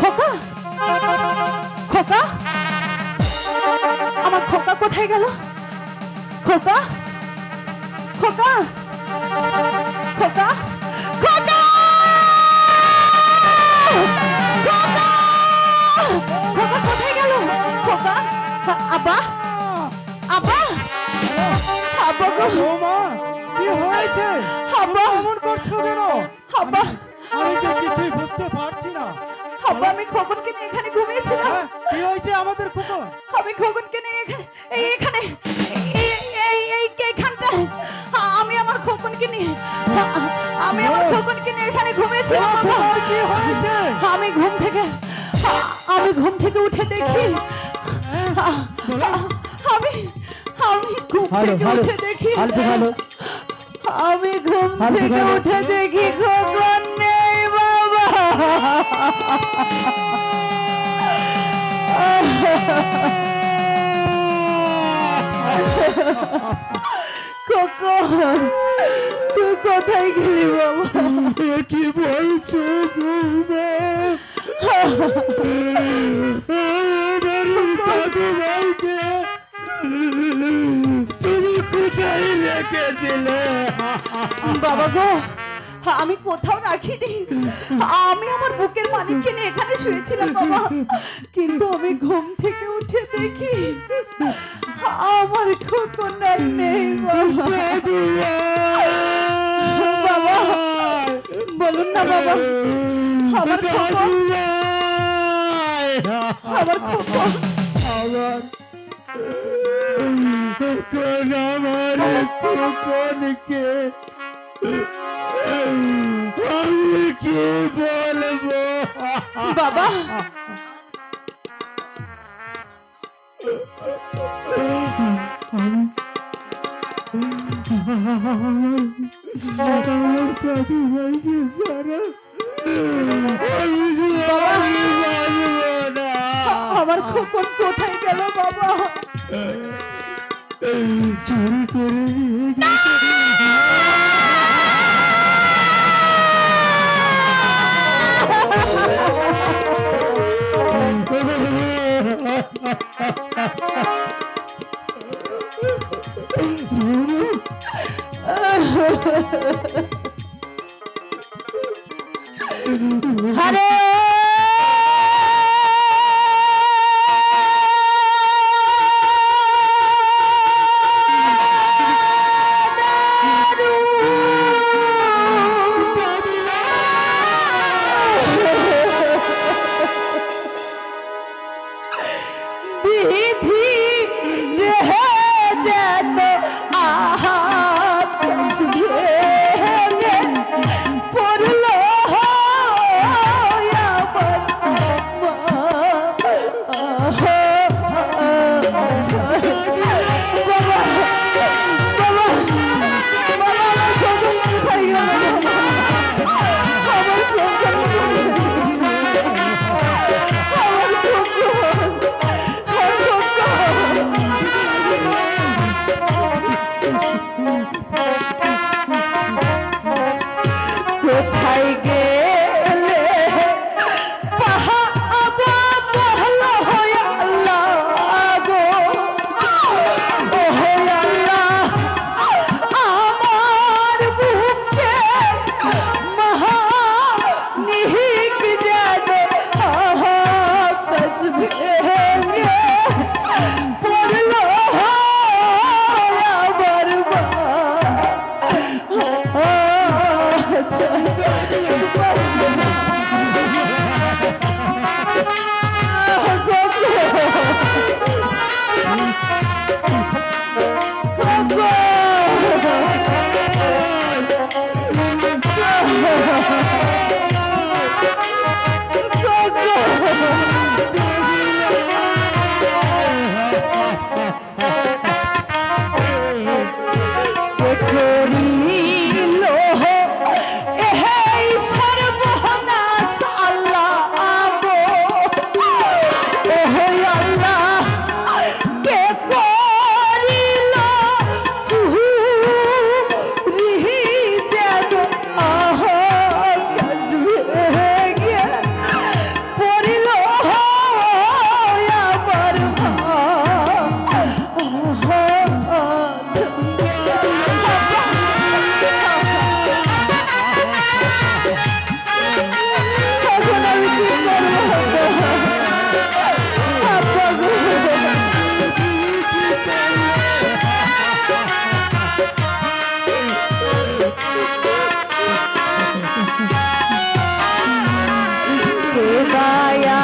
খোকা? খোকা? আমার খোকা কোথায় গেল? খোকা? খোকা? খোকা? খোকা! খোকা! খোকা কোথায় গেল? খোকা? আব্বা? আব্বা? আব্বা গো। মা কি হয়েছে? আব্বা। এমন করছ কেন? আব্বা। আমি কিছুই বুঝতে পারছি না। আব্বা আমি খোকনকে নিয়ে এখানে ঘুমিয়েছিলাম। হ্যাঁ, কি হয়েছে আমাদের খোকন? আমি খোকনকে নিয়ে এখানে এই এখানে এই এই আমি আমার খোকনকে নিয়ে আমি আমার খোকনকে নিয়ে এখানে ঘুমিয়েছিলাম। কি হয়েছে? আমি ঘুম থেকে আমি ঘুম থেকে উঠে দেখি। আমি আমি ঘুম থেকে উঠে দেখি। আমি ঘুম থেকে উঠে দেখি খোকন। খোকন তুই কোথায় গেলি বাবা? কি বলছো তুমি কোথায় রেখেছিলে? বাবা গো আমি কোথাও রাখিনি। আমি আমার বুকের মানিককে নিয়ে এখানে শুয়েছিলাম, বাবা। কিন্তু আমি ঘুম থেকে উঠে দেখি আমার খোকন নেই, বাবা। বলুন না, বাবা। আমার খোকন? আমার খোকন? আমার কোন আমার কোনকে আমি কি বলব? বাবা। আমার দাদু ভাইকে সারা আমার খোকন কোথায় গেল বাবা? চুরি করে নিয়ে গেছে। আরে Bye.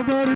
আমার